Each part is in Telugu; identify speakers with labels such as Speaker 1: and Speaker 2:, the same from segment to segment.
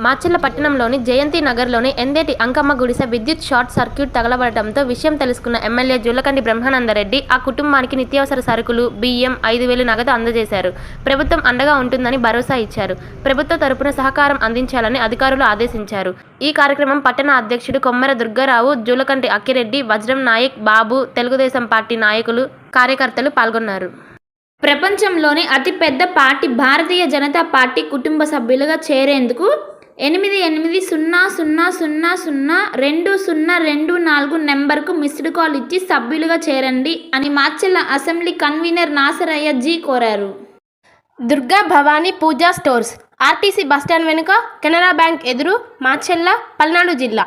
Speaker 1: మాచెల్ల పట్టణంలోని జయంతి నగర్లోని ఎందేటి అంకమ్మ గుడిసె విద్యుత్ షార్ట్ సర్క్యూట్ తగలబడటంతో విషయం తెలుసుకున్న ఎమ్మెల్యే జుల్లకండి బ్రహ్మానందరెడ్డి ఆ కుటుంబానికి నిత్యావసర సరుకులు బియ్యం ఐదు వేలు నగదు అందజేశారు. ప్రభుత్వం అండగా ఉంటుందని భరోసా ఇచ్చారు. ప్రభుత్వ తరపున సహకారం అందించాలని అధికారులు ఆదేశించారు. ఈ కార్యక్రమం పట్టణ అధ్యక్షుడు కొమ్మర దుర్గారావు జూలకంటి అక్కిరెడ్డి వజ్రం నాయక్ బాబు తెలుగుదేశం పార్టీ నాయకులు కార్యకర్తలు పాల్గొన్నారు.
Speaker 2: ప్రపంచంలోని అతిపెద్ద పార్టీ భారతీయ జనతా పార్టీ కుటుంబ సభ్యులుగా చేరేందుకు ఎనిమిది ఎనిమిది సున్నా సున్నా సున్నా సున్నా రెండు సున్నా రెండు నాలుగు నెంబర్కు మిస్డ్ కాల్ ఇచ్చి సభ్యులుగా చేరండి అని మాచెల్ల అసెంబ్లీ కన్వీనర్ నాసరయ్య జీ కోరారు.
Speaker 1: Durga Bhavani Puja stores RTC bus stand వెనుక కెనరా బ్యాంక్ ఎదురు మాచెల్ల పల్నాడు జిల్లా.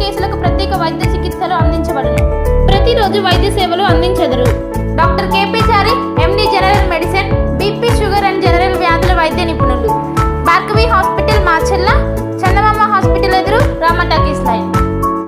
Speaker 2: కేసులకు ప్రత్యేక వైద్య చికిత్సలు అందించబడను. ప్రతిరోజు వైద్య సేవలు అందించెదరు. Doctor KP Chari MD general medicine